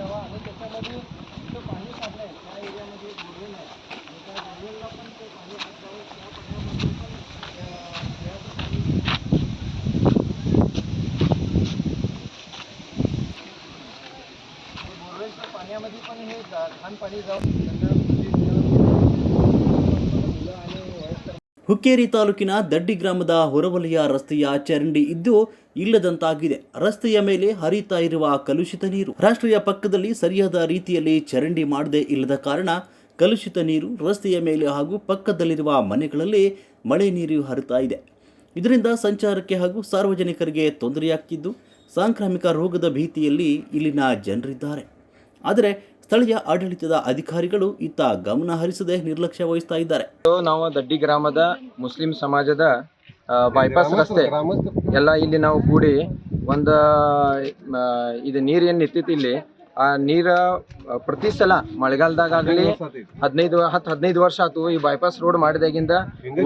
द्यावा आणि त्याच्यामध्ये जे पाणी काढलं आहे त्या एरियामध्ये बोरवेल आहे. आणि त्या बोरवेलला पण ते पाणी हात जावं त्या पाण्यामध्ये पण बोरवेलच्या पाण्यामध्ये पण हे घाण पाणी जाऊन ಹುಕ್ಕೇರಿ ತಾಲೂಕಿನ ದಡ್ಡಿ ಗ್ರಾಮದ ಹೊರವಲಯ ರಸ್ತೆಯ ಚರಂಡಿ ಇದ್ದು ಇಲ್ಲದಂತಾಗಿದೆ. ರಸ್ತೆಯ ಮೇಲೆ ಹರಿತಾ ಇರುವ ಕಲುಷಿತ ನೀರು. ರಾಷ್ಟ್ರೀಯ ಪಕ್ಕದಲ್ಲಿ ಸರಿಯಾದ ರೀತಿಯಲ್ಲಿ ಚರಂಡಿ ಮಾಡದೇ ಇಲ್ಲದ ಕಾರಣ ಕಲುಷಿತ ನೀರು ರಸ್ತೆಯ ಮೇಲೆ ಹಾಗೂ ಪಕ್ಕದಲ್ಲಿರುವ ಮನೆಗಳಲ್ಲಿ ಮಳೆ ನೀರು ಹರಿತಾ ಇದೆ. ಇದರಿಂದ ಸಂಚಾರಕ್ಕೆ ಹಾಗೂ ಸಾರ್ವಜನಿಕರಿಗೆ ತೊಂದರೆಯಾಗ್ತಿದ್ದು. ಸಾಂಕ್ರಾಮಿಕ ರೋಗದ ಭೀತಿಯಲ್ಲಿ ಇಲ್ಲಿನ ಜನರಿದ್ದಾರೆ. ಆದರೆ ಸ್ಥಳೀಯ ಆಡಳಿತದ ಅಧಿಕಾರಿಗಳು ಇತ್ತ ಗಮನ ಹರಿಸದೆ ನಿರ್ಲಕ್ಷ್ಯ ವಹಿಸ್ತಾ ಇದ್ದಾರೆ. ಇದು ನಾವು ದಡ್ಡಿ ಗ್ರಾಮದ ಮುಸ್ಲಿಂ ಸಮಾಜದ ಬೈಪಾಸ್ ರಸ್ತೆ. ಎಲ್ಲ ಇಲ್ಲಿ ನಾವು ಕೂಡಿ ಒಂದು ಇದು ನೀರ್ ಏನ್ ನಿಂತೈತಿ ಇಲ್ಲಿ. ಆ ನೀರ ಪ್ರತಿ ಸಲ ಮಳೆಗಾಲದಾಗಲಿ ಹದಿನೈದು ಹತ್ತು ಹದಿನೈದು ವರ್ಷ ಆತು ಈ ಬೈಪಾಸ್ ರೋಡ್ ಮಾಡಿದಾಗಿಂದ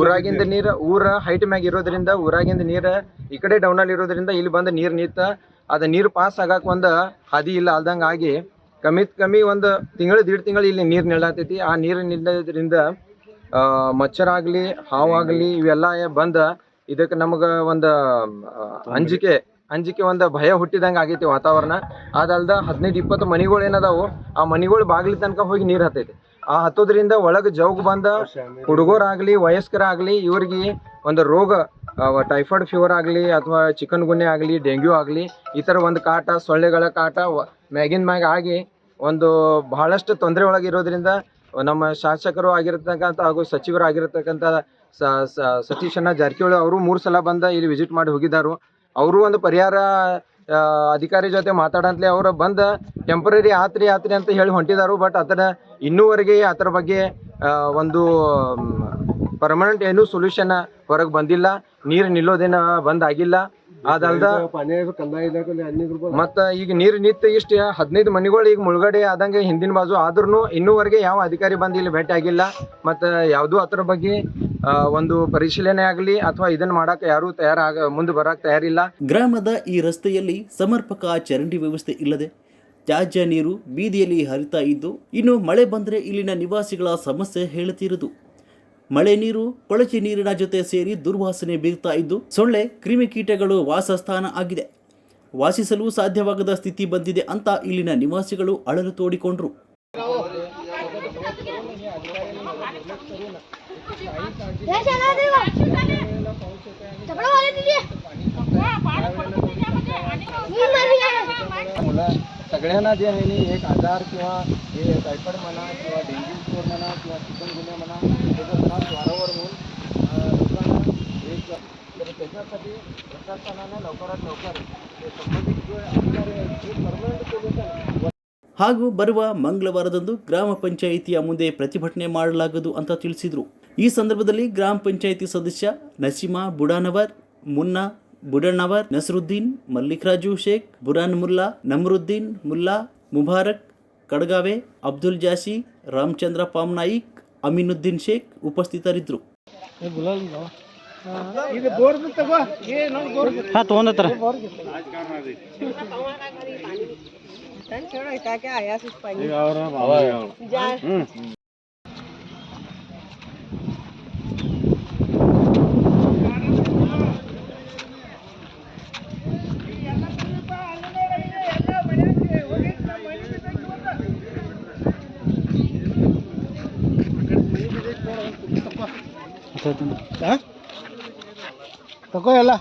ಊರಾಗಿಂದ ನೀರ, ಊರ ಹೈಟ್ ಮ್ಯಾಗ ಇರೋದ್ರಿಂದ, ಊರಾಗಿಂದ ನೀರ ಈ ಕಡೆ ಡೌನಲ್ಲಿ ಇರೋದ್ರಿಂದ ಇಲ್ಲಿ ಬಂದ ನೀರು ನಿಂತ, ಅದ ನೀರು ಪಾಸ್ ಆಗಾಕ ಒಂದು ಹಾದಿ ಇಲ್ಲ, ಅಲ್ದಂಗೆ ಆಗಿ ಕಮ್ಮಿತ್ ಕಮ್ಮಿ ಒಂದು ತಿಂಗಳು, ದೀಡ್ ತಿಂಗಳು ಇಲ್ಲಿ ನೀರು ನಿಲ್ಲತೈತಿ. ಆ ನೀರು ನಿಲ್ಲೋದ್ರಿಂದ ಮಚ್ಚರಾಗಲಿ ಹಾವಾಗಲಿ ಇವೆಲ್ಲ ಬಂದ ಇದಕ್ಕೆ ನಮಗೆ ಒಂದು ಅಂಜಿಕೆ ಅಂಜಿಕೆ ಒಂದು ಭಯ ಹುಟ್ಟಿದಂಗೆ ಆಗೈತಿ ವಾತಾವರಣ. ಅದಲ್ದ ಹದಿನೈದು, ಇಪ್ಪತ್ತು ಮನಿಗಳು ಏನದಾವು, ಆ ಮನಿಗಳು ಬಾಗಿಲು ತನಕ ಹೋಗಿ ನೀರು ಹತ್ತೈತಿ. ಆ ಹತ್ತೋದ್ರಿಂದ ಒಳಗೆ ಜೌಗ್ ಬಂದ ಹುಡುಗರಾಗಲಿ, ವಯಸ್ಕರಾಗಲಿ, ಇವ್ರಿಗೆ ಒಂದು ರೋಗ ಟೈಫಾಯ್ಡ್ ಫೀವರ್ ಆಗಲಿ, ಅಥವಾ ಚಿಕನ್ ಗುನ್ನೆ ಆಗಲಿ, ಡೆಂಗ್ಯೂ ಆಗಲಿ, ಈ ಥರ ಒಂದು ಕಾಟ, ಸೊಳ್ಳೆಗಳ ಕಾಟ ಮ್ಯಾಗಿನ ಮ್ಯಾಗ ಆಗಿ ಒಂದು ಬಹಳಷ್ಟು ತೊಂದರೆ ಒಳಗಿರೋದ್ರಿಂದ ನಮ್ಮ ಶಾಸಕರು ಆಗಿರತಕ್ಕಂಥ ಹಾಗೂ ಸಚಿವರು ಆಗಿರತಕ್ಕಂಥ ಸತೀಶಣ್ಣ ಜಾರಕಿಹೊಳಿ ಅವರು ಮೂರು ಸಲ ಬಂದ ಇಲ್ಲಿ ವಿಸಿಟ್ ಮಾಡಿ ಹೋಗಿದ್ದಾರೆ. ಅವರು ಒಂದು ಪರಿಹಾರ ಅಧಿಕಾರಿ ಜೊತೆ ಮಾತಾಡಂತಲೇ ಅವರು ಬಂದ ಟೆಂಪ್ರರಿ ಆತ್ರಿ ಆತ್ರಿ ಅಂತ ಹೇಳಿ ಹೊಂಟಿದ್ದಾರೆ. ಬಟ್ ಅದರ ಇನ್ನೂವರೆಗೆ ಅದರ ಬಗ್ಗೆ ಒಂದು ಪರ್ಮನೆಂಟ್ ಏನೂ ಸೊಲ್ಯೂಷನ್ ಹೊರಗೆ ಬಂದಿಲ್ಲ. ನೀರು ನಿಲ್ಲೋದೇನ ಬಂದ್ ಹದಿನೈದು ಅದಲ್ದ ಮತ್ತ ಈಗ ನೀರು ನಿಂತ ಇಷ್ಟ ಹದಿನೈದು ಮನಿಗಳು ಈಗ ಮುಳುಗಡೆ ಆದಂಗೆ ಹಿಂದಿನ ಬಾಜು ಆದ್ರೂ ಇನ್ನೂವರೆಗೆ ಯಾವ ಅಧಿಕಾರಿ ಬಂದು ಇಲ್ಲಿ ಭೇಟಿ ಆಗಿಲ್ಲ. ಮತ್ತ ಯಾವುದೂ ಅದರ ಬಗ್ಗೆ ಒಂದು ಪರಿಶೀಲನೆ ಆಗಲಿ ಅಥವಾ ಇದನ್ನ ಮಾಡಕ್ಕೆ ಯಾರು ತಯಾರಾಗ ಮುಂದೆ ಬರಕ್ ತಯಾರಿಲ್ಲ. ಗ್ರಾಮದ ಈ ರಸ್ತೆಯಲ್ಲಿ ಸಮರ್ಪಕ ಚರಂಡಿ ವ್ಯವಸ್ಥೆ ಇಲ್ಲದೆ ತ್ಯಾಜ್ಯ ನೀರು ಬೀದಿಯಲ್ಲಿ ಹರಿತಾ ಇದ್ದು ಇನ್ನು ಮಳೆ ಬಂದರೆ ಇಲ್ಲಿನ ನಿವಾಸಿಗಳ ಸಮಸ್ಯೆ ಹೇಳುತ್ತಿರುವುದು. ಮಳೆ ನೀರು, ಕೊಳಚೆ ನೀರಿನ ಜೊತೆ ಸೇರಿ ದುರ್ವಾಸನೆ ಬೀರ್ತಾ ಇದ್ದು ಸೊಳ್ಳೆ ಕ್ರಿಮಿಕೀಟಗಳು ವಾಸಸ್ಥಾನ ಆಗಿದೆ. ವಾಸಿಸಲು ಸಾಧ್ಯವಾಗದ ಸ್ಥಿತಿ ಬಂದಿದೆ ಅಂತ ಇಲ್ಲಿನ ನಿವಾಸಿಗಳು ಅಳಲು ತೋಡಿಕೊಂಡ್ರು. सगळ्यांना जे आहे नी एक आजार किंवा हे टायफॉइड म्हणा किंवा डेंग्यू फिवर म्हणा किंवा चिकन गुन्हे म्हणा त्याचा त्रास वारंवार होऊन अं, लोकांना एक तर त्याच्यासाठी प्रशासनाने लवकरात लवकर ते संबंधित जो अधिकारी आहेत ते परमनंट सोल्युशन ಹಾಗೂ ಬರುವ ಮಂಗಳವಾರದಂದು ಗ್ರಾಮ ಪಂಚಾಯಿತಿಯ ಮುಂದೆ ಪ್ರತಿಭಟನೆ ಮಾಡಲಾಗುವುದು ಅಂತ ತಿಳಿಸಿದರು ಈ ಸಂದರ್ಭದಲ್ಲಿ ಗ್ರಾಮ ಪಂಚಾಯಿತಿ ಸದಸ್ಯ ನಸೀಮಾ ಬುಡಾನವರ್ ಮುನ್ನಾ ಬುಡಣ್ಣವರ್ ನಸರುದ್ದೀನ್ ಮಲ್ಲಿಕರಾಜು ಶೇಖ್ ಬುರಾನ್ ಮುಲ್ಲಾ ನಮರುದ್ದೀನ್ ಮುಲ್ಲಾ ಮುಬಾರಕ್ ಕಡಗಾವೆ ಅಬ್ದುಲ್ ಜಾಸಿ ರಾಮಚಂದ್ರ ಪಾಮ್ನಾಯಿಕ್ ಅಮೀನುದ್ದೀನ್ ಶೇಖ್ ಉಪಸ್ಥಿತರಿದ್ದರು. Hả? Tao có là